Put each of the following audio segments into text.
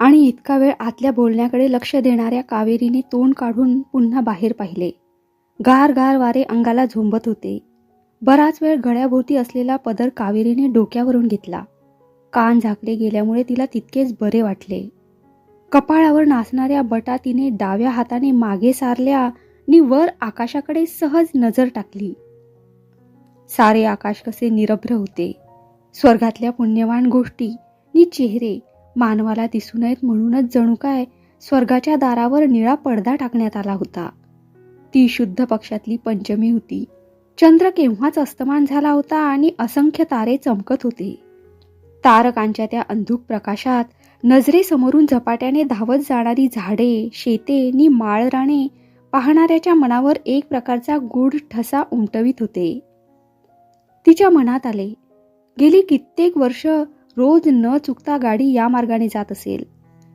आणि इतका वेळ आतल्या बोलण्याकडे लक्ष देणाऱ्या कावेरीने तोंड काढून पुन्हा बाहेर पाहिले. गार गार वारे अंगाला झोंबत होते. बराच वेळ गळ्याभोवती असलेला पदर कावेरीने डोक्यावरून घेतला. कान झाकले गेल्यामुळे तिला तितकेच बरे वाटले. कपाळावर नाचणाऱ्या बटा तिने डाव्या हाताने मागे सारल्या नि वर आकाशाकडे सहज नजर टाकली. सारे आकाश कसे निरभ्र होते. स्वर्गातल्या पुण्यवान गोष्टी नि चेहरे मानवाला दिसू नयेत म्हणूनच जणू काय स्वर्गाच्या दारावर निळा पडदा टाकण्यात आला होता. ती शुद्ध पक्षातली पंचमी होती. चंद्र केव्हाच अस्तमान झाला होता आणि असंख्य तारे चमकत होते. तारकांच्या त्या अंधुक प्रकाशात नजरेसमोरून झपाट्याने धावत जाणारी झाडे शेते नि माळराणे पाहणाऱ्याच्या मनावर एक प्रकारचा गूढ ठसा उमटवीत होते. तिच्या मनात आले गेली कित्येक वर्ष रोज न चुकता गाडी या मार्गाने जात असेल.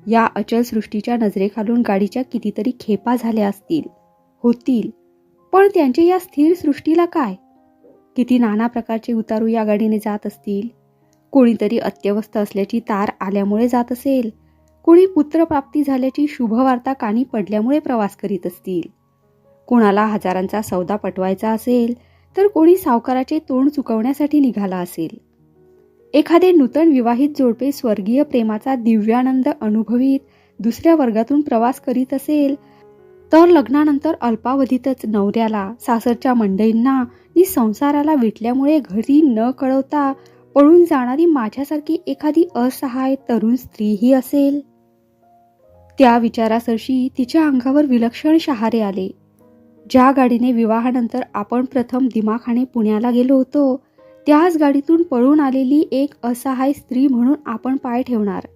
या अचल सृष्टीच्या नजरेखालून गाडीच्या कितीतरी खेपा झाल्या असतील. होतील. पण त्यांचे या स्थिर सृष्टीला काय? किती नाना प्रकारचे उतारू या गाडीने जात असतील? कोणीतरी अत्यवस्थ असल्याची तार आल्यामुळे जात असेल? कोणी पुत्रप्राप्ती झाल्याची शुभवार्ता कानी पडल्यामुळे प्रवास करीत असतील? कोणाला हजारांचा सौदा पटवायचा असेल तर कोणी सावकाराचे तोंड चुकवण्यासाठी निघाला असेल? एखादे नूतन विवाहित जोडपे स्वर्गीय प्रेमाचा दिव्यानंद अनुभवीत दुसऱ्या वर्गातून प्रवास करीत असेल तर लग्नानंतर अल्पावधीतच नवऱ्याला सासरच्या मंडईंना नि संसाराला विटल्यामुळे घरी न कळवता पळून जाणारी माझ्यासारखी एखादी असहाय तरुण स्त्रीही असेल. त्या विचारासरशी तिच्या अंगावर विलक्षण शहारे आले. ज्या गाडीने विवाहानंतर आपण प्रथम दिमाखाने पुण्याला गेलो होतो त्याच गाडीतून पळून आलेली एक असहाय स्त्री म्हणून आपण पाय ठेवणार.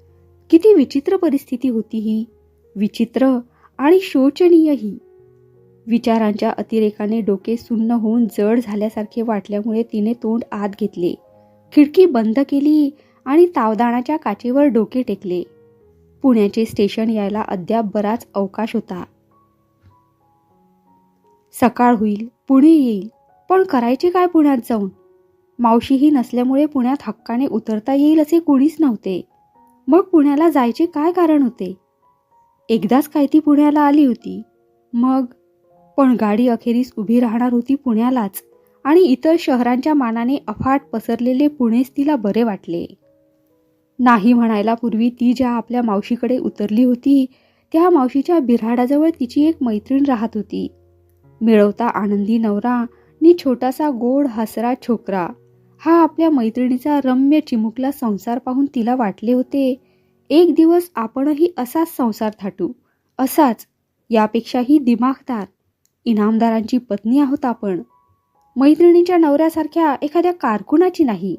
किती विचित्र परिस्थिती होती ही. विचित्र आणि शोचनीयही विचारांच्या अतिरेकाने डोके सुन्न होऊन जड झाल्यासारखे वाटल्यामुळे तिने तोंड आत घेतले. खिडकी बंद केली आणि तावदाणाच्या काचेवर डोके टेकले. पुण्याचे स्टेशन यायला अद्याप बराच अवकाश होता. सकाळ होईल पुणे येईल पण करायचे काय पुण्यात जाऊन? मावशीही नसल्यामुळे पुण्यात हक्काने उतरता येईल असे कोणीच नव्हते. मग पुण्याला जायचे काय कारण होते? एकदाच काय ती पुण्याला आली होती. मग? पण गाडी अखेरीस उभी राहणार होती पुण्यालाच आणि इतर शहरांच्या मानाने अफाट पसरलेले पुणेच तिला बरे वाटले. नाही म्हणायला पूर्वी ती ज्या आपल्या मावशीकडे उतरली होती त्या मावशीच्या बिऱ्हाडाजवळ तिची एक मैत्रीण राहत होती. मिळवता आनंदी नवरा नि छोटासा गोड हसरा छोकरा. हा आपल्या मैत्रिणीचा रम्य चिमुकला संसार पाहून तिला वाटले होते एक दिवस आपणही असाच संसार थाटू असाच यापेक्षाही दिमागदार इनामदारांची पत्नी आहोत आपण. मैत्रिणीच्या नवऱ्यासारख्या एखाद्या कारकुनाची नाही.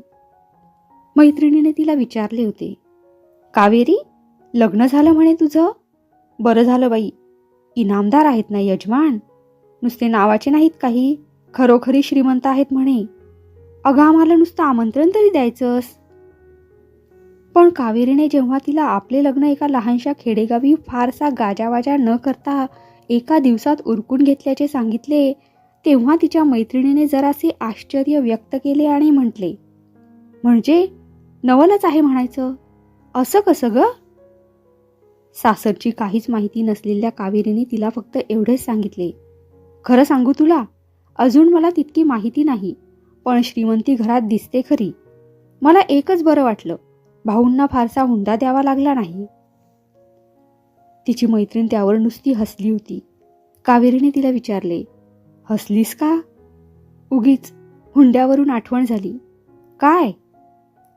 मैत्रिणीने तिला विचारले होते कावेरी लग्न झालं म्हणे तुझं? बरं झालं बाई इनामदार आहेत ना यजमान? नुसते नावाचे नाहीत काही खरोखरी श्रीमंत आहेत म्हणे. अगं आम्हाला नुसतं आमंत्रण तरी द्यायचंस. पण कावेरीने जेव्हा तिला आपले लग्न एका लहानशा खेडेगावी फारसा गाजावाजा न करता एका दिवसात उरकून घेतल्याचे सांगितले तेव्हा तिच्या मैत्रिणीने जरासे आश्चर्य व्यक्त केले आणि म्हटले म्हणजे नवलच आहे म्हणायचं? असं कसं ग? सासरची काहीच माहिती नसलेल्या कावेरीने तिला फक्त एवढेच सांगितले खरं सांगू तुला अजून मला तितकी माहिती नाही. पण श्रीमंती घरात दिसते खरी. मला एकच बरं वाटलं भाऊंना फारसा हुंडा द्यावा लागला नाही. तिची मैत्रीण त्यावर नुसती हसली होती. कावेरीने तिला विचारले हसलीस का? उगीच हुंड्यावरून आठवण झाली. काय?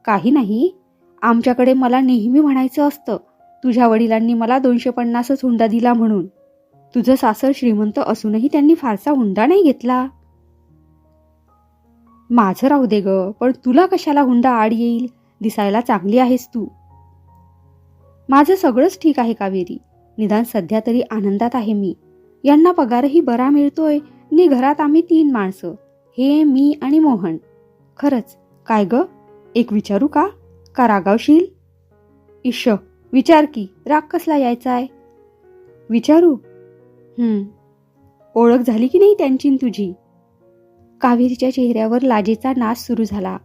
काही नाही. आमच्याकडे मला नेहमी म्हणायचं असतं तुझ्या वडिलांनी मला दोनशे पन्नासच हुंडा दिला म्हणून. तुझं सासर श्रीमंत असूनही त्यांनी फारसा हुंडा नाही घेतला. माझं राहू दे ग पण तुला कशाला हुंडा आड येईल? दिसायला चांगली आहेस तू. माझं सगळंच ठीक आहे कावेरी. निदान सध्या तरी आनंदात आहे मी. यांना पगारही बरा मिळतोय. नि घरात आम्ही तीन माणसं हे मी आणि मोहन. खरंच काय ग? एक विचारू का? का रागावशील? इश विचार की राग कसला यायचा आहे विचारू? हम्म. ओळख झाली की नाही त्यांची तुझी? कावेरीच्या चेहऱ्यावर लाजेचा नाच सुरू झाला.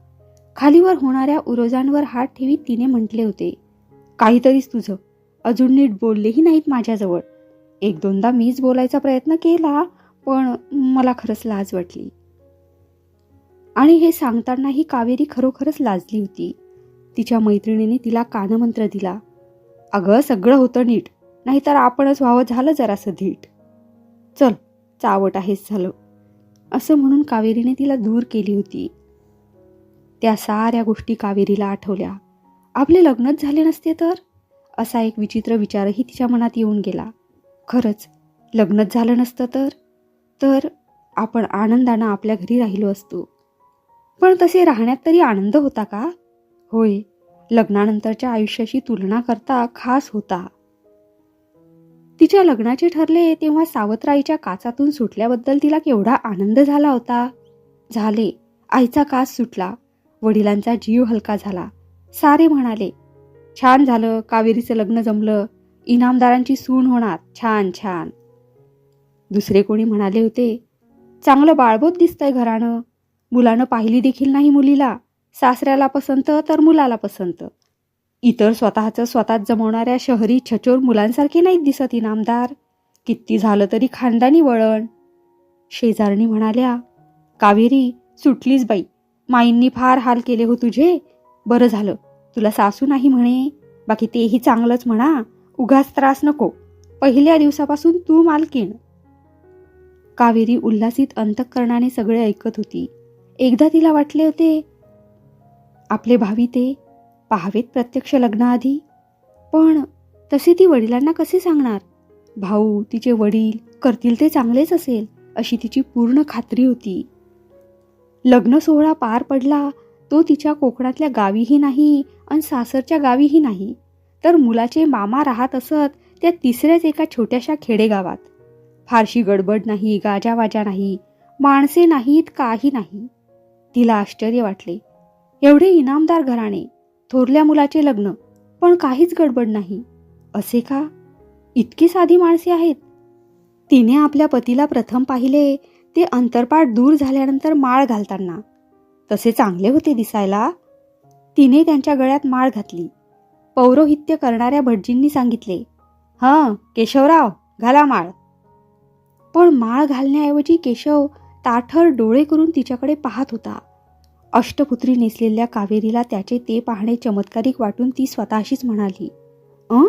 खालीवर होणाऱ्या उरोजांवर हात ठेवीत तिने म्हटले होते काहीतरीच तुझं. अजून नीट बोललेही नाहीत माझ्याजवळ. एक दोनदा मीच बोलायचा प्रयत्न केला पण मला खरंच लाज वाटली. आणि हे सांगतानाही कावेरी खरोखरच लाजली होती. तिच्या मैत्रिणीने तिला कानमंत्र दिला अगं सगळं होतं नीट. नाहीतर आपणच व्हावं झालं जरासं धीट. चल चावट आहेच झालं. असं म्हणून कावेरीने तिला दूर केली होती. त्या साऱ्या गोष्टी कावेरीला आठवल्या. आपले लग्नच झाले नसते तर? असा एक विचित्र विचारही तिच्या मनात येऊन गेला. खरंच लग्नच झालं नसतं तर? तर आपण आनंदानं आपल्या घरी राहिलो असतो. पण तसे राहण्यात तरी आनंद होता का? होय लग्नानंतरच्या आयुष्याशी तुलना करता खास होता. तिच्या लग्नाचे ठरले तेव्हा सावत्राईच्या काचातून सुटल्याबद्दल तिला केवढा आनंद झाला होता. झाले. आईचा कास सुटला. वडिलांचा जीव हलका झाला. सारे म्हणाले छान झालं. कावेरीचं लग्न जमलं. इनामदारांची सून होणार. छान छान. दुसरे कोणी म्हणाले होते चांगलं बाळबोत दिसतंय घरानं. मुलानं पाहिली देखील नाही मुलीला. सासऱ्याला पसंत तर मुलाला पसंत. इतर स्वतःचं स्वतःच जमवणाऱ्या शहरी छचोर मुलांसारखे नाहीत दिसत इनामदार. किती झालं तरी खानदानी वळण. शेजारणी म्हणाल्या कावेरी सुटलीच बाई. माईंनी फार हाल केले हो तुझे. बरं झालं. तुला सासू नाही म्हणे. बाकी तेही चांगलंच म्हणा. उगाच त्रास नको. पहिल्या दिवसापासून तू मालकीण. कावेरी उल्हासित अंतःकरणाने सगळे ऐकत होती. एकदा तिला वाटले होते आपले भावी ते पाहावेत प्रत्यक्ष लग्नाआधी? पण तसे ती वडिलांना कसे सांगणार? भाऊ तिचे वडील करतील ते चांगलेच असेल अशी तिची पूर्ण खात्री होती. लग्न सोहळा पार पडला तो तिच्या कोकणातल्या गावीही नाही आणि सासरच्या गावीही नाही. तर मुलाचे मामा राहत असत त्या तिसऱ्याच एका छोट्याशा खेडेगावात. फारशी गडबड नाही गाजावाजा नाही माणसे नाहीत काही नाही. तिला आश्चर्य वाटले. एवढे इनामदार घराणे थोरल्या मुलाचे लग्न पण काहीच गडबड नाही. असे का? इतकी साधी माणसे आहेत. तिने आपल्या पतीला प्रथम पाहिले ते अंतरपाठ दूर झाल्यानंतर माळ घालताना. तसे चांगले होते दिसायला. तिने त्यांच्या गळ्यात माळ घातली. पौरोहित्य करणाऱ्या भटजींनी सांगितले हां केशवराव घाला माळ. पण माळ घालण्याऐवजी केशव ताठर डोळे करून तिच्याकडे पाहत होता. अष्टपुत्री नेसलेल्या कावेरीला त्याचे ते पाहणे चमत्कारिक वाटून ती स्वतःशीच म्हणाली अं?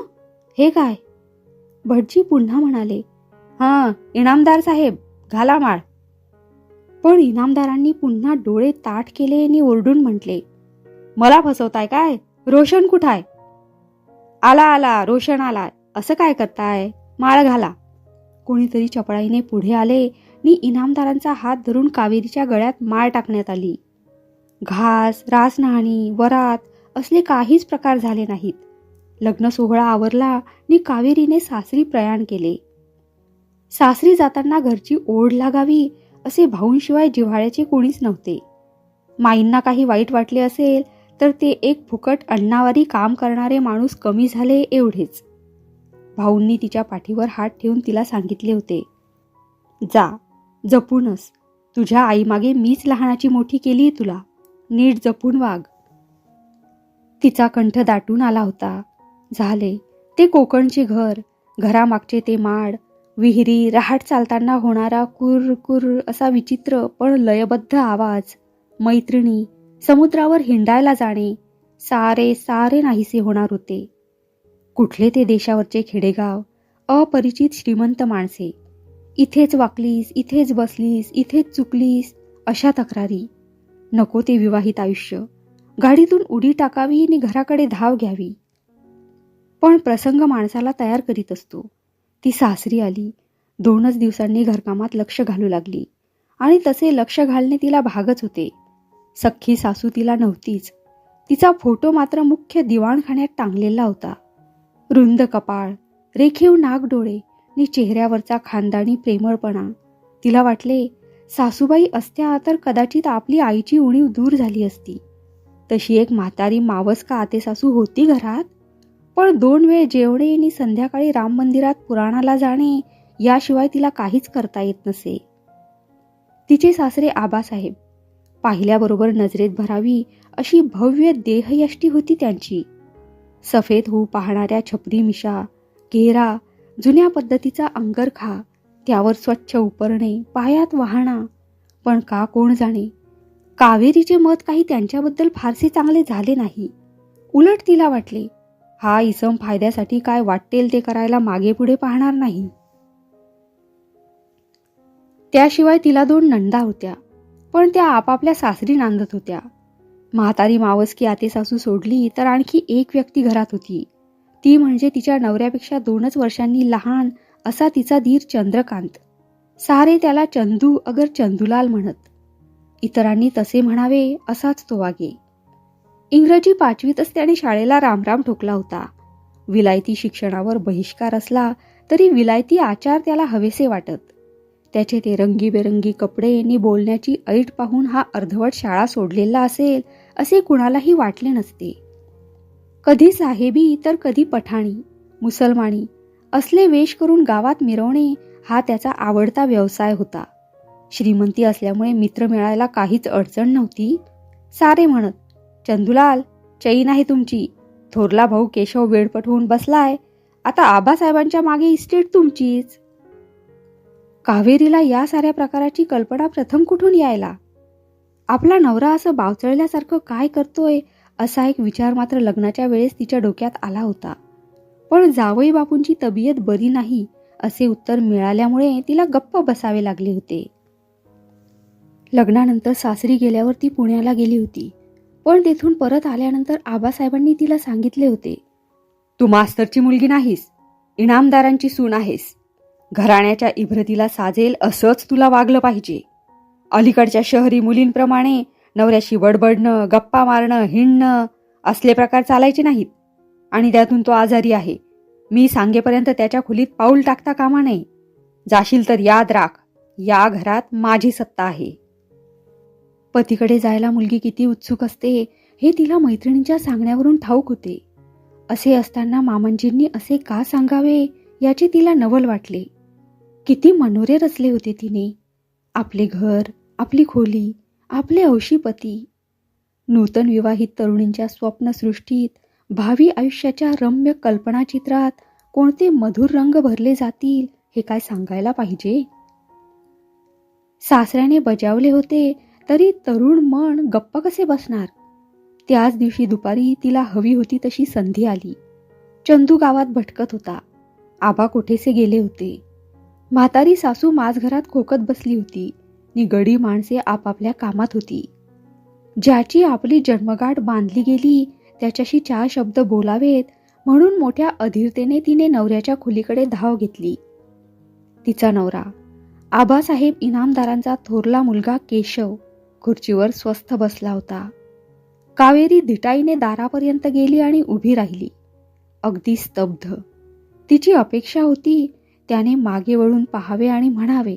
हे काय? भटजी पुन्हा म्हणाले हां इनामदार साहेब घाला माळ. पण इनामदारांनी पुन्हा डोळे ताठ केले आणि ओरडून म्हटले मला फसवताय काय? रोशन कुठाय? आला आला रोशन आला असं काय करताय? माळ घाला. कोणीतरी चपळाईने पुढे आले आणि इनामदारांचा हात धरून कावेरीच्या गळ्यात माळ टाकण्यात आली. घास रासनहाणी वरात असले काहीच प्रकार झाले नाहीत. लग्न सोहळा आवरला नि कावेरीने सासरी प्रयाण केले. सासरी जाताना घरची ओढ लागावी असे भाऊंशिवाय जिव्हाळ्याचे कोणीच नव्हते. माईंना काही वाईट वाटले असेल तर ते एक फुकट अण्णावारी काम करणारे माणूस कमी झाले एवढेच. भाऊंनी तिच्या पाठीवर हात ठेवून तिला सांगितले होते जा जपूनच. तुझ्या आईमागे मीच लहानाची मोठी केली तुला. नीट जपून वाग तिचा कंठ दाटून आला होता. झाले. ते कोकणचे घर. घरामागचे ते माड. विहिरी रहाट चालताना होणारा कुर कुर असा विचित्र पण लयबद्ध आवाज. मैत्रिणी समुद्रावर हिंडायला जाणे. सारे सारे नाहीसे होणार होते. कुठले ते देशावरचे खेडेगाव? अपरिचित श्रीमंत माणसे. इथेच वाकलीस इथेच बसलीस इथेच चुकलीस अशा तक्रारी. नको ते विवाहित आयुष्य. गाडीतून उडी टाकावी आणि घराकडे धाव घ्यावी. पण प्रसंग माणसाला तयार करीत असतो. ती सासरी आली. दोनच दिवसांनी घरकामात लक्ष घालू लागली. आणि तसे लक्ष घालणे तिला भागच होते. सख्खी सासू तिला नव्हतीच. तिचा फोटो मात्र मुख्य दिवाणखान्यात टांगलेला होता. रुंद कपाळ रेखीव नाक डोळे आणि चेहऱ्यावरचा खानदानी प्रेमळपणा. तिला वाटले सासूबाई असत्या तर कदाचित आपली आईची उणीव दूर झाली असती. तशी एक म्हातारी मावस का आते सासू होती घरात? पण दोन वेळ जेवणे आणि संध्याकाळी राम मंदिरात पुराणाला जाणे याशिवाय तिला काहीच करता येत नसे. तिचे सासरे आबासाहेब. पाहिल्याबरोबर नजरेत भरावी अशी भव्य देहयष्टी होती त्यांची. सफेद होऊ पाहणाऱ्या छपरी मिशा घेरा जुन्या पद्धतीचा अंगरखा त्यावर स्वच्छ उपरणे पायात वाहणा. पण का कोण जाणे? कावेरीचे मत काही त्यांच्याबद्दल फारसे चांगले झाले नाही. उलट तिला वाटले हा इसम फायद्यासाठी काय वाटेल ते करायला मागे पुढे पाहणार नाही. त्याशिवाय तिला दोन नंदा होत्या पण त्या आपापल्या सासरी नांदत होत्या. म्हातारी मावसकी आते सासू सोडली तर आणखी एक व्यक्ती घरात होती. ती म्हणजे तिच्या नवऱ्यापेक्षा दोनच वर्षांनी लहान असा तिचा धीर चंद्रकांत. सारे त्याला चंदू अगर चंदूलाल म्हणत. इतरांनी तसे म्हणावे असाच तो वागे. इंग्रजी पाचवीतच त्याने शाळेला रामराम ठोकला होता. विलायती शिक्षणावर बहिष्कार असला तरी विलायती आचार त्याला हवेसे वाटत. त्याचे ते रंगीबेरंगी कपडे आणि बोलण्याची ऐट पाहून हा अर्धवट शाळा सोडलेला असेल असे कुणालाही वाटले नसते. कधी साहेबी तर कधी पठाणी मुसलमानी असले वेश करून गावात मिरवणे हा त्याचा आवडता व्यवसाय होता. श्रीमंती असल्यामुळे मित्र मिळायला काहीच अडचण नव्हती. सारे म्हणत चंदुलाल चैन आहे तुमची. थोरला भाऊ केशव वेडपट होऊन बसलाय. आता आबासाहेबांच्या मागे इस्टेट तुमचीच. कावेरीला या साऱ्या प्रकाराची कल्पना प्रथम कुठून यायला? आपला नवरा असं बावचळल्यासारखं काय करतोय असा एक विचार मात्र लग्नाच्या वेळेस तिच्या डोक्यात आला होता. पण जावई बापूंची तब्येत बरी नाही असे उत्तर मिळाल्यामुळे तिला गप्प बसावे लागले होते. लग्नानंतर सासरी गेल्यावर ती पुण्याला गेली होती पण तेथून परत आल्यानंतर आबासाहेबांनी तिला सांगितले होते तू मास्तरची मुलगी नाहीस इनामदारांची सून आहेस. घराण्याच्या इब्रतीला साजेल असंच तुला वागलं पाहिजे. अलीकडच्या शहरी मुलींप्रमाणे नवऱ्याशी बडबडणं गप्पा मारणं हिंडणं असले प्रकार चालायचे नाहीत. आणि त्यातून तो आजारी आहे. मी सांगेपर्यंत त्याच्या खोलीत पाऊल टाकता कामा नये. जाशील तर याद राख या घरात माझी सत्ता आहे. पतीकडे जायला मुलगी किती उत्सुक असते हे तिला मैत्रिणींच्या सांगण्यावरून ठाऊक होते. असे असताना मामंजींनी असे का सांगावे याची तिला नवल वाटले. किती मनोरे रचले होते तिने. आपले घर आपली खोली आपले औशीपती नूतन विवाहित तरुणींच्या स्वप्नसृष्टीत भावी आयुष्याच्या रम्य कल्पनाचित्रात कोणते मधुर रंग भरले जातील हे काय सांगायला पाहिजे? सासऱ्याने बजावले होते तरी तरुण मन गप्प कसे बसणार? त्याच दिवशी दुपारी तिला हवी होती तशी संधी आली. चंदू गावात भटकत होता. आबा कोठेसे गेले होते? म्हातारी सासू माझघरात खोकत बसली होती. निगडी माणसे आपापल्या कामात होती. ज्याची आपली जन्मगाठ बांधली गेली त्याच्याशी चार शब्द बोलावेत म्हणून मोठ्या अधीरतेने तिने नवऱ्याच्या खोलीकडे धाव घेतली. तिचा नवरा आबासाहेब इनामदारांचा थोरला मुलगा केशव खुर्चीवर स्वस्थ बसला होता. कावेरी धिटाईने दारापर्यंत गेली आणि उभी राहिली. अगदी स्तब्ध. तिची अपेक्षा होती त्याने मागे वळून पाहावे आणि म्हणावे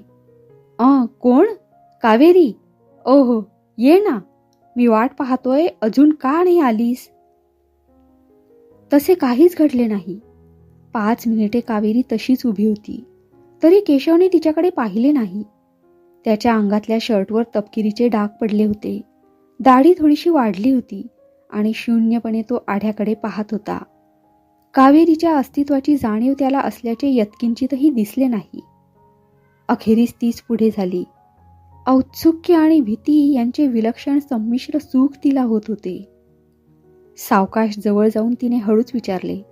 अ कोण? कावेरी? ओहो ये ना. मी वाट पाहतोय अजून का नाही आलीस? तसे काहीच घडले नाही. पाच मिनिटे कावेरी तशीच उभी होती. तरी केशवने तिच्याकडे पाहिले नाही. त्याच्या अंगातल्या शर्टवर तपकिरीचे डाग पडले होते. दाढी थोडीशी वाढली होती आणि शून्यपणे तो आढ्याकडे पाहत होता. कावेरीच्या अस्तित्वाची जाणीव त्याला असल्याचे यत्किंचितही दिसले नाही. अखेरीस तीच पुढे झाली. औत्सुक्य आणि भीती यांचे विलक्षण संमिश्र सुख तिला होत होते. सावकाश जवळ जाऊन तिने हळूच विचारले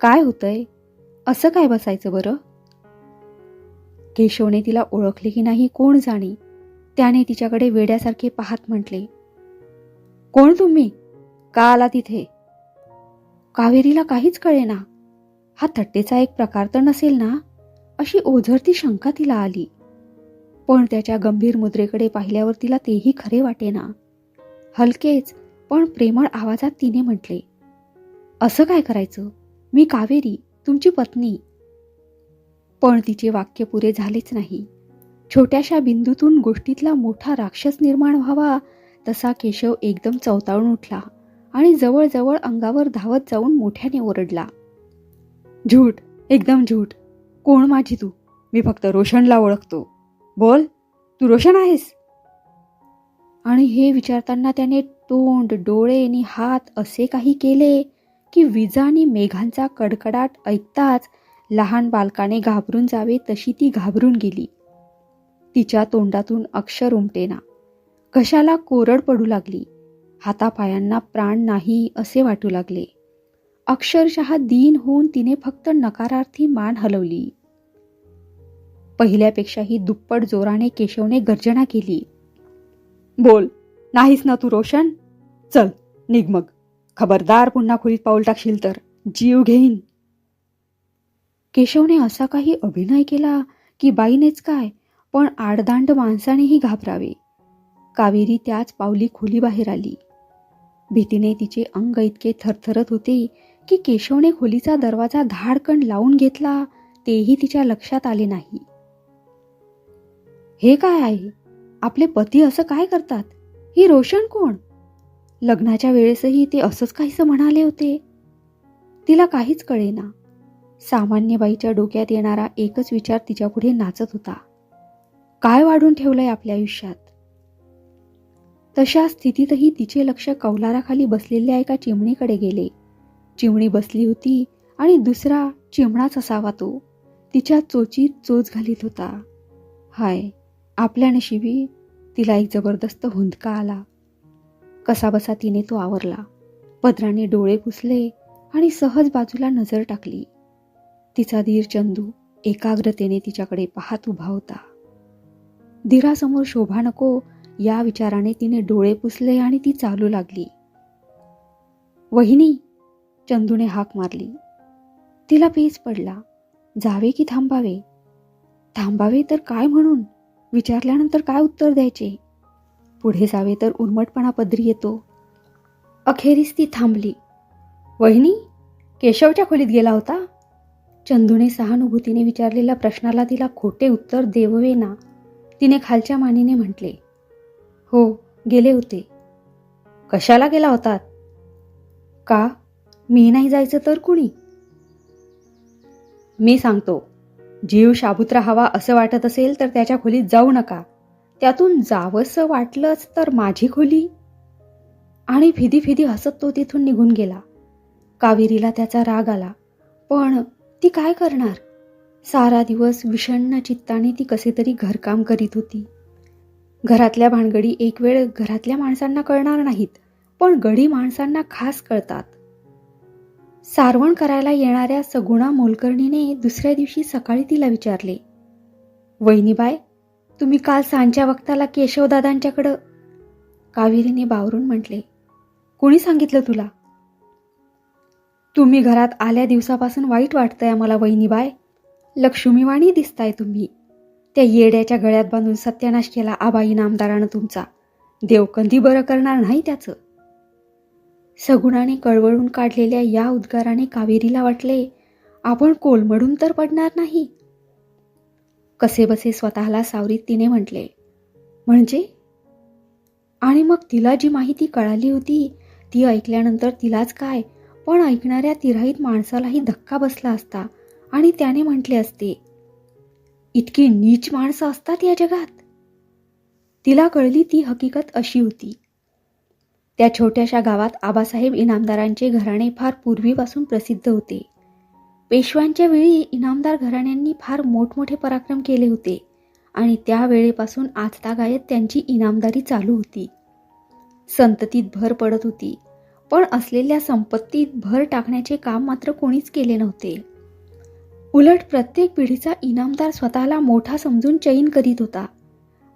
काय होतंय? असं काय बसायचं बरं? केशवने तिला ओळखले की नाही कोण जाणे त्याने तिच्याकडे वेड्यासारखे पाहत म्हटले कोण तुम्ही? का आला तिथे? कावेरीला काहीच कळेना. हा थट्टेचा एक प्रकार तर नसेल ना? अशी ओझरती शंका तिला आली. पण त्याच्या गंभीर मुद्रेकडे पाहिल्यावर तिला तेही खरे वाटेना. हलकेच पण प्रेमळ आवाजात तिने म्हटले असं काय करायचं? मी कावेरी तुमची पत्नी. पण तिचे वाक्य पुरे झालेच नाही. छोट्याशा बिंदूतून गोष्टीतला मोठा राक्षस निर्माण व्हावा तसा केशव एकदम चवताळून उठला आणि जवळजवळ अंगावर धावत जाऊन मोठ्याने ओरडला झूट एकदम झूट कोण माझी तू? मी फक्त रोशनला ओळखतो. बोल तू रोशन आहेस? आणि हे विचारताना त्याने तोंड डोळे आणि हात असे काही केले की विजा आणि मेघांचा कडकडाट ऐकताच लहान बालकाने घाबरून जावे तशी ती घाबरून गेली. तिच्या तोंडातून अक्षर उमटेना. कशाला कोरड पडू लागली? हातापायांना प्राण नाही असे वाटू लागले. अक्षरशः दीन होऊन तिने फक्त नकारार्थी मान हलवली. पहिल्यापेक्षाही दुप्पट जोराने केशवने गर्जना केली. बोल. नाहीस ना तू रोशन? चल निघ मग. खबरदार पुन्हा खोलीत पाऊल टाकशील तर. जीव घेईन. केशवने असा काही अभिनय केला की बाईनेच काय पण आडदांड माणसानेही घाबरावे. कावेरी त्याच पावली खोलीबाहेर आली. भीतीने तिचे अंग इतके थरथरत होते की केशवने खोलीचा दरवाजा धाडकण लावून घेतला तेही तिच्या लक्षात आले नाही. हे काय आहे आपले पती असं काय करतात? ही रोशन कोण? लग्नाच्या वेळेसही ते असंच काहीसं म्हणाले होते. तिला काहीच कळेना. सामान्य बाईच्या डोक्यात येणारा एकच विचार तिच्यापुढे नाचत होता. काय वाढून ठेवलंय आपल्या आयुष्यात? तशा स्थितीतही तिचे लक्ष कौलाराखाली बसलेल्या एका चिमणीकडे गेले. चिमणी बसली होती आणि दुसरा चिमणाच असावा तो. तिच्या चोचीत चोच घालीत होता. हाय आपल्या नशिबी तिला एक जबरदस्त हुंदका आला. कसाबसा तिने तो आवरला. पदराने डोळे पुसले आणि सहज बाजूला नजर टाकली. तिचा धीर चंदू एकाग्रतेने तिच्याकडे पाहत उभा होता. धीरासमोर शोभा नको या विचाराने तिने डोळे पुसले आणि ती चालू लागली. वहिनी चंदूने हाक मारली. तिला पेच पडला. जावे की थांबावे? थांबावे तर काय म्हणून? विचारल्यानंतर काय उत्तर द्यायचे? पुढे जावे तर उर्मटपणा पदरी येतो. अखेरीस ती थांबली. वहिनी केशवच्या खोलीत गेला होता? चंदूने सहानुभूतीने विचारलेल्या प्रश्नाला तिला खोटे उत्तर देववेना. तिने खालच्या मानेने म्हटले हो गेले होते. कशाला गेला होतात का? मी नाही जायचं तर कुणी? मी सांगतो. जीव शाबूत राहावा असं वाटत असेल तर त्याच्या खोलीत जाऊ नका. त्यातून जावंसं वाटलंच तर माझी खोली. आणि फिदी फिदी हसत तो तिथून निघून गेला. कावेरीला त्याचा राग आला. पण ती काय करणार? सारा दिवस विषण्ण चित्ताने ती कसे तरी घरकाम करीत होती. घरातल्या भानगडी एक वेळ घरातल्या माणसांना कळणार नाहीत पण गडी माणसांना खास कळतात. सारवण करायला येणाऱ्या सगुणा मोलकर्णीने दुसऱ्या दिवशी सकाळी तिला विचारले वहिनीबाय तुम्ही काल सांच्या वक्ताला केशवदादांच्याकडं कावेरीने बावरून म्हटले कोणी सांगितलं तुला? तुम्ही घरात आल्या दिवसापासून वाईट वाटतंय आम्हाला वहिनीबाय लक्ष्मीवाणी दिसताय तुम्ही. त्या येड्याच्या गळ्यात बांधून सत्यानाश केला आबाई नामदारानं तुमचा. देव बरं करणार नाही त्याचं. सगुणाने कळवळून काढलेल्या या उद्गाराने कावेरीला वाटले आपण कोलमडून तर पडणार नाही. कसेबसे स्वतःला सावरीत तिने म्हटले म्हणजे? आणि मग तिला जी माहिती कळाली होती ती ऐकल्यानंतर तिलाच काय? पण ऐकणाऱ्या तिराईत माणसालाही धक्का बसला असता आणि त्याने म्हटले असते इतकी नीच माणसं असतात या जगात. तिला कळली ती हकीकत अशी होती. त्या छोट्याशा गावात आबासाहेब इनामदारांचे घराणे फार पूर्वीपासून प्रसिद्ध होते. पेशव्यांच्या वेळी इनामदार घराण्यांनी फार मोठमोठे पराक्रम केले होते आणि त्यावेळेपासून आजतागायत त्यांची इनामदारी चालू होती. संततीत भर पडत होती पण असलेल्या संपत्तीत भर टाकण्याचे काम मात्र कोणीच केले नव्हते. उलट प्रत्येक पिढीचा इनामदार स्वतःला मोठा समजून चैन करीत होता.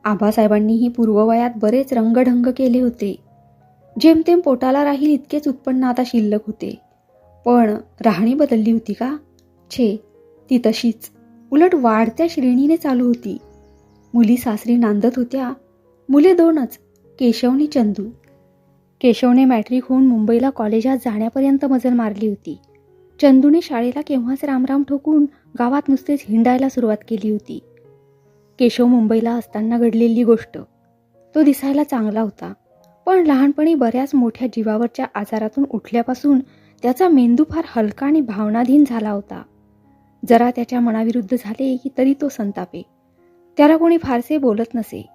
आबासाहेबांनीही पूर्ववयात बरेच रंगढंग केले होते. जेमतेम पोटाला राहील इतकेच उत्पन्न आता शिल्लक होते. पण राहणी बदलली होती का? छे ती तशीच. उलट वाढत्या श्रेणीने चालू होती. मुली सासरी नांदत होत्या. मुले दोनच केशवनी चंदू. केशवने मॅट्रिक होऊन मुंबईला कॉलेजात जाण्यापर्यंत मजल मारली होती. चंदूने शाळेला केव्हाच रामराम ठोकून गावात नुसतेच हिंडायला सुरुवात केली होती. केशव मुंबईला असताना घडलेली गोष्ट. तो दिसायला चांगला होता. पण लहानपणी बऱ्याच मोठ्या जीवावरच्या आजारातून उठल्यापासून त्याचा मेंदू फार हलका आणि भावनाधीन झाला होता. जरा त्याच्या मनाविरुद्ध झाले की तरी तो संतापे. त्याला कोणी फारसे बोलत नसे.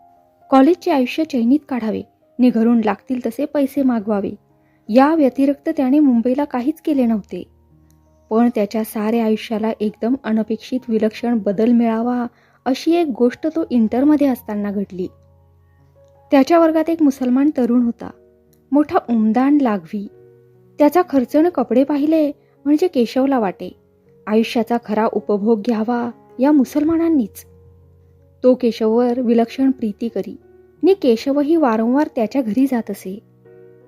कॉलेजचे आयुष्य चैनीत काढावे. नि घरून लागतील तसे पैसे मागवावे. या व्यतिरिक्त त्याने मुंबईला काहीच केले नव्हते. पण त्याच्या साऱ्या आयुष्याला एकदम अनपेक्षित विलक्षण बदल मिळावा अशी एक गोष्ट तो इंटरमध्ये असताना घडली. त्याच्या वर्गात एक मुसलमान तरुण होता. मोठा उमदान लागवी. त्याचा खर्चनं कपडे पाहिले म्हणजे केशवला वाटे. आयुष्याचा खरा उपभोग घ्यावा या मुसलमानांनीच. तो केशववर विलक्षण प्रीती करी. नि केशवही वारंवार त्याच्या घरी जात असे.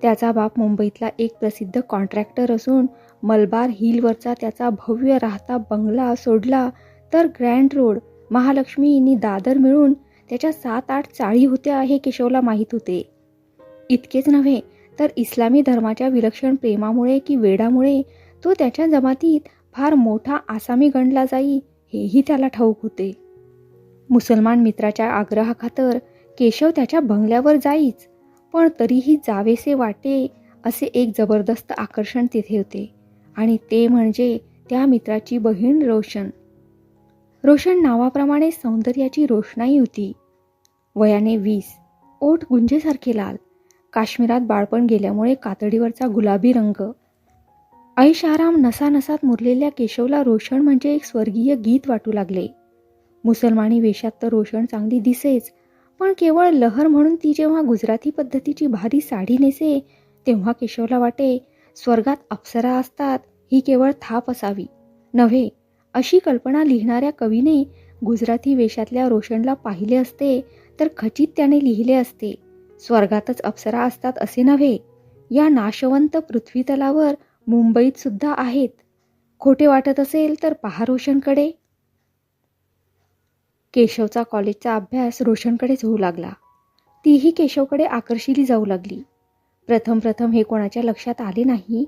त्याचा बाप मुंबईतला एक प्रसिद्ध कॉन्ट्रॅक्टर असून मलबार हिलवरचा त्याचा भव्य राहता बंगला सोडला तर ग्रँड रोड महालक्ष्मी नि दादर मिळून त्याच्या सात आठ चाळी होत्या हे केशवला माहीत होते. इतकेच नव्हे तर इस्लामी धर्माच्या विलक्षण प्रेमामुळे की वेडामुळे तो त्याच्या जमातीत फार मोठा आसामी गणला जाई हेही त्याला ठाऊक होते. मुसलमान मित्राच्या आग्रहाखातर केशव त्याच्या बंगल्यावर जाईच पण तरीही जावेसे वाटे असे एक जबरदस्त आकर्षण तिथे होते आणि ते म्हणजे त्या मित्राची बहीण रोशन. रोशन नावाप्रमाणे सौंदर्याची रोषणाई होती. वयाने वीस. ओठ गुंजेसारखे लाल. काश्मीरात बाळपण गेल्यामुळे कातडीवरचा गुलाबी रंग. ऐशाराम नसानसात मुरलेल्या केशवला रोशन म्हणजे एक स्वर्गीय गीत वाटू लागले. मुसलमानी वेशात तर रोशन चांगली दिसेच पण केवळ लहर म्हणून ती जेव्हा गुजराती पद्धतीची भारी साडी नेसे तेव्हा केशवला वाटे स्वर्गात अप्सरा असतात ही केवळ थाप असावी. नव्हे अशी कल्पना लिहिणाऱ्या कवीने गुजराती वेशातल्या रोशनला पाहिले असते तर खचित त्याने लिहिले असते. स्वर्गातच अप्सरा असतात असे नव्हे. या नाशवंत पृथ्वीतलावर मुंबईत सुद्धा आहेत. खोटे वाटत असेल तर पहा रोशनकडे. केशवचा कॉलेजचा अभ्यास रोशनकडेच होऊ लागला. तीही केशवकडे आकर्षिली जाऊ लागली. प्रथम प्रथम हे कोणाच्या लक्षात आले नाही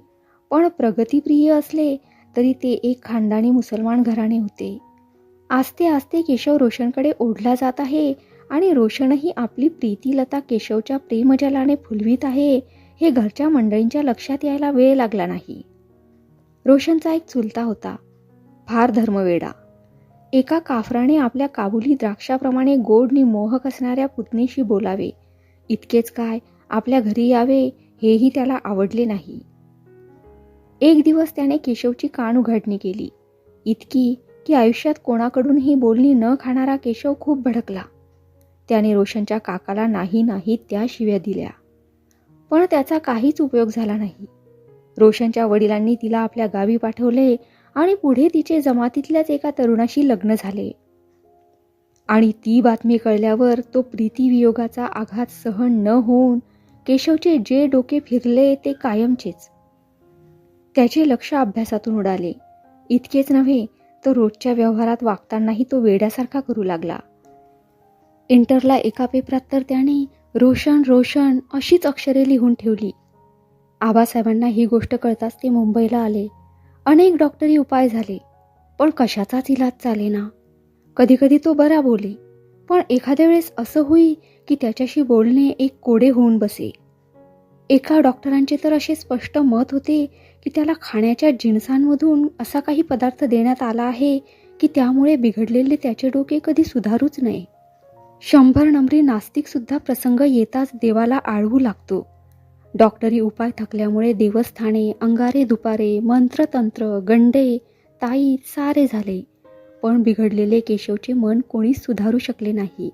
पण प्रगतीप्रिय असले तरी ते एक खानदानी मुसलमान घराणे होते. आस्ते आस्ते केशव रोशनकडे ओढला जात आहे आणि रोशनही आपली प्रीतीलता केशवच्या प्रेमजलाने फुलवीत आहे हे घरच्या मंडळींच्या लक्षात यायला वेळ लागला नाही. रोशनचा एक चुलता होता फार धर्मवेडा. एका काफराने आपल्या काबुली द्राक्षाप्रमाणे गोडनी मोहक असणाऱ्या पुतणीशी बोलावे इतकेच काय आपल्या घरी यावे हेही त्याला आवडले नाही. एक दिवस त्याने केशवची कान उघडणी केली इतकी की आयुष्यात कोणाकडूनही बोलणी न खाणारा केशव खूप भडकला. त्याने रोशनच्या काकाला नाही नाही त्या शिव्या दिल्या. पण त्याचा काहीच उपयोग झाला नाही. रोशनच्या वडिलांनी तिला आपल्या गावी पाठवले आणि पुढे तिचे जमातीतल्याच एका तरुणाशी लग्न झाले. आणि ती बातमी कळल्यावर तो प्रीतीवियोगाचा आघात सहन न होऊन केशवचे जे डोके फिरले ते कायमचेच. त्याचे लक्ष अभ्यासातून उडाले. इतकेच नव्हे तर रोजच्या व्यवहारात वागतानाही तो वेड्यासारखा करू लागला. इंटरला एका पेपरात तर त्याने रोशन रोशन अशीच अक्षरे लिहून ठेवली. आबासाहेबांना ही गोष्ट कळताच ते मुंबईला आले. अनेक डॉक्टरी उपाय झाले पण कशाचाच इलाज चालेना. कधीकधी तो बरा बोले पण एखाद्या वेळेस असं होई की त्याच्याशी बोलणे एक कोडे होऊन बसे. एका डॉक्टरांचे तर असे स्पष्ट मत होते की त्याला खाण्याच्या जिन्सांमधून असा काही पदार्थ देण्यात आला आहे की त्यामुळे बिघडलेले त्याचे डोके कधी सुधारूच नये. शंभर नंबरी नास्तिक सुद्धा प्रसंग येताच देवाला आळवू लागतो. डॉक्टरी उपाय थकल्यामुळे देवस्थाने अंगारे दुपारे मंत्रतंत्र गंडे ताई सारे झाले. पण बिघडलेले केशवचे मन कोणीच सुधारू शकले नाही.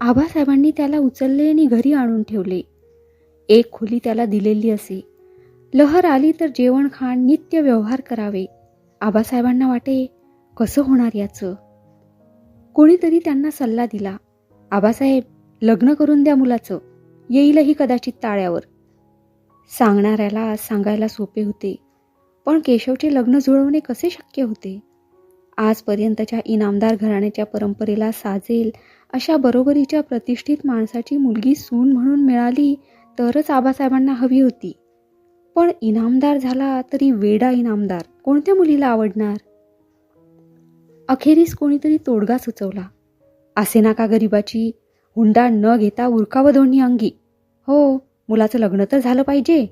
आबासाहेबांनी त्याला उचलले आणि घरी आणून ठेवले. एक खोली त्याला दिलेली असे. लहर आली तर जेवण खाण नित्य व्यवहार करावे. आबासाहेबांना वाटे कसं होणार याचं? कोणीतरी त्यांना सल्ला दिला. आबासाहेब लग्न करून द्या मुलाचं. येईलही कदाचित ताळ्यावर सांगणाऱ्याला सांगायला सोपे होते. पण केशवचे लग्न जुळवणे कसे शक्य होते? आजपर्यंतच्या इनामदार घराण्याच्या परंपरेला साजेल अशा बरोबरीच्या प्रतिष्ठित माणसाची मुलगी सून म्हणून मिळाली तरच आबासाहेबांना हवी होती. पण इनामदार झाला तरी वेडा इनामदार कोणत्या मुलीला आवडणार? अखेरीस कोणीतरी तोडगा सुचवला. असे नाका गरीबाची. हुंडा न घेता उरकावं दोन्ही अंगी. हो मुलाचं लग्न तर झालं पाहिजे.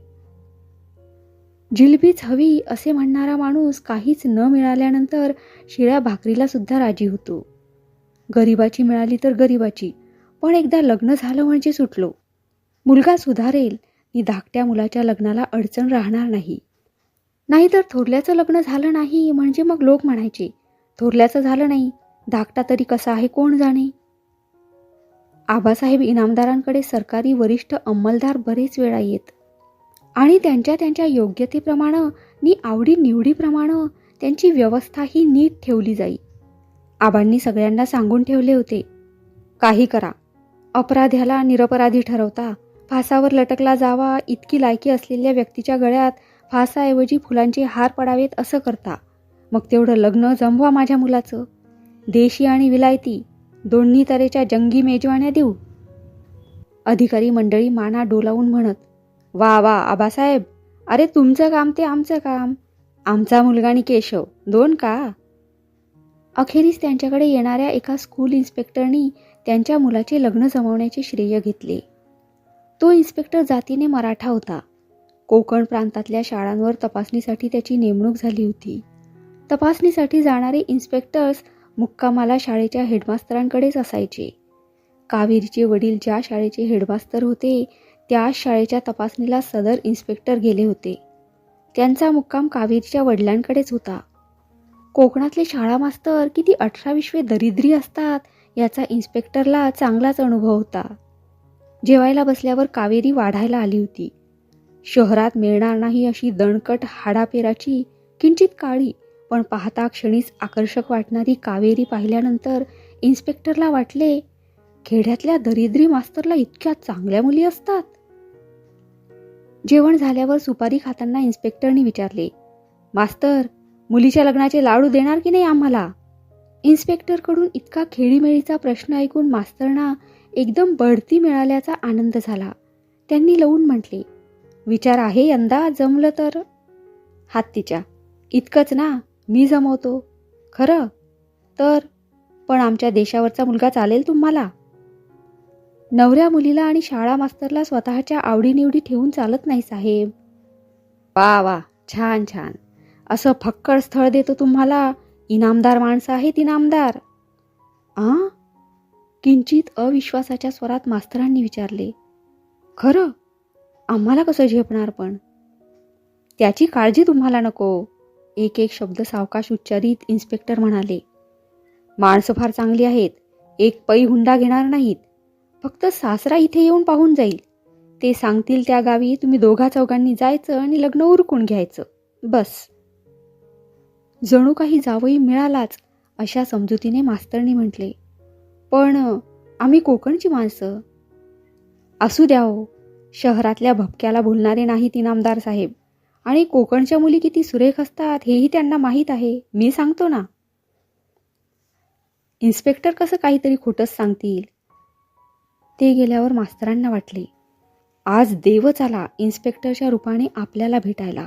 जिलबीच हवी असे म्हणणारा माणूस काहीच न मिळाल्यानंतर शिळ्या भाकरीला सुद्धा राजी होतो. गरिबाची मिळाली तर गरिबाची पण एकदा लग्न झालं म्हणजे सुटलो. मुलगा सुधारेल नि धाकट्या मुलाच्या लग्नाला अडचण राहणार नाही. नाहीतर थोरल्याचं लग्न झालं नाही म्हणजे मग लोक म्हणायचे थोरल्याचं झालं नाही धाकटा तरी कसा आहे कोण जाणे? आबासाहेब इनामदारांकडे सरकारी वरिष्ठ अंमलदार बरेच वेळा येत. आणि त्यांच्या त्यांच्या योग्यतेप्रमाणे नि आवडी निवडीप्रमाणे त्यांची व्यवस्था ही नीट ठेवली जाई. आबांनी सगळ्यांना सांगून ठेवले होते काही करा. अपराध्याला निरपराधी ठरवता. फासावर लटकला जावा इतकी लायकी असलेल्या व्यक्तीच्या गळ्यात फासाऐवजी फुलांचे हार पडावेत असं करता. मग तेवढं लग्न जमवा माझ्या मुलाचं. देशी आणि विलायती दोन्ही तऱ्हेच्या जंगी मेजवान्या देऊ. अधिकारी मंडळी माना डोलावून म्हणत वा वा आबासाहेब अरे तुमचं काम ते आमचं काम. आमचा मुलगा आणि केशव दोन का? अखेरीस त्यांच्याकडे येणाऱ्या एका स्कूल इन्स्पेक्टरनी त्यांच्या मुलाचे लग्न जमवण्याचे श्रेय घेतले. तो इन्स्पेक्टर जातीने मराठा होता. कोकण प्रांतातल्या शाळांवर तपासणीसाठी त्याची नेमणूक झाली होती. तपासणीसाठी जाणारे इन्स्पेक्टर्स मुक्कामाला शाळेच्या हेडमास्तरांकडेच असायचे. कावेरीचे वडील ज्या शाळेचे हेडमास्तर होते त्या शाळेच्या तपासणीला सदर इन्स्पेक्टर गेले होते. त्यांचा मुक्काम कावेरीच्या वडिलांकडेच होता. कोकणातले शाळा मास्तर किती अठरा विश्वे दरिद्री असतात याचा इन्स्पेक्टरला चांगलाच अनुभव होता. जेवायला बसल्यावर कावेरी वाढायला आली होती. शहरात मिळणार नाही अशी दणकट हाडापेराची किंचित काळी पण पाहता क्षणीच आकर्षक वाटणारी कावेरी पाहिल्यानंतर इन्स्पेक्टरला वाटले खेड्यातल्या दरिद्री मास्तरला इतक्या चांगल्या मुली असतात. जेवण झाल्यावर सुपारी खाताना इन्स्पेक्टरने विचारले मास्तर मुलीच्या लग्नाचे लाडू देणार की नाही आम्हाला? इन्स्पेक्टरकडून इतका खेळीमेळीचा प्रश्न ऐकून मास्तरना एकदम बढती मिळाल्याचा आनंद झाला. त्यांनी लवून म्हटले विचार आहे यंदा जमलं तर. हात्तीच्या इतकंच ना मी जमवतो. खरं? तर? पण आमच्या देशावरचा मुलगा चालेल तुम्हाला? नवऱ्या मुलीला आणि शाळा मास्तरला स्वतःच्या आवडीनिवडी ठेवून चालत नाही साहेब. वा वा. छान छान. असं फक्कड स्थळ देतो तुम्हाला. इनामदार माणसं आहेत इनामदार. आ? किंचित अविश्वासाच्या स्वरात मास्तरांनी विचारले. खरं? आम्हाला कसं झेपणार पण? त्याची काळजी तुम्हाला नको. एक एक शब्द सावकाश उच्चारित इन्स्पेक्टर म्हणाले माणसं फार चांगली आहेत एक पै हुंडा घेणार नाहीत फक्त सासरा इथे येऊन पाहून जाईल. ते सांगतील त्या गावी तुम्ही दोघा चौघांनी जायचं आणि लग्न उरकून घ्यायचं बस. जणू काही जावई मिळालाच अशा समजुतीने मास्तरनी म्हटले. पण आम्ही कोकणची माणसं. असू द्या हो शहरातल्या भपक्याला बोलणारे नाहीत इनामदार साहेब. आणि कोकणच्या मुली किती सुरेख असतात हेही त्यांना माहीत आहे. मी सांगतो ना. इन्स्पेक्टर कसं काहीतरी खोटंच सांगतील. ते गेल्यावर मास्तरांना वाटले आज देवच आला इन्स्पेक्टरच्या रूपाने आपल्याला भेटायला.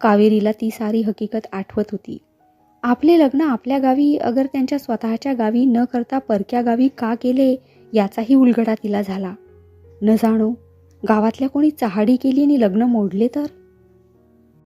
कावेरीला ती सारी हकीकत आठवत होती. आपले लग्न आपल्या गावी अगर त्यांच्या स्वतःच्या गावी न करता परक्या गावी का केले याचाही उलगडा तिला झाला. न जाणो गावातल्या कोणी चहाडी केली आणि लग्न मोडले तर?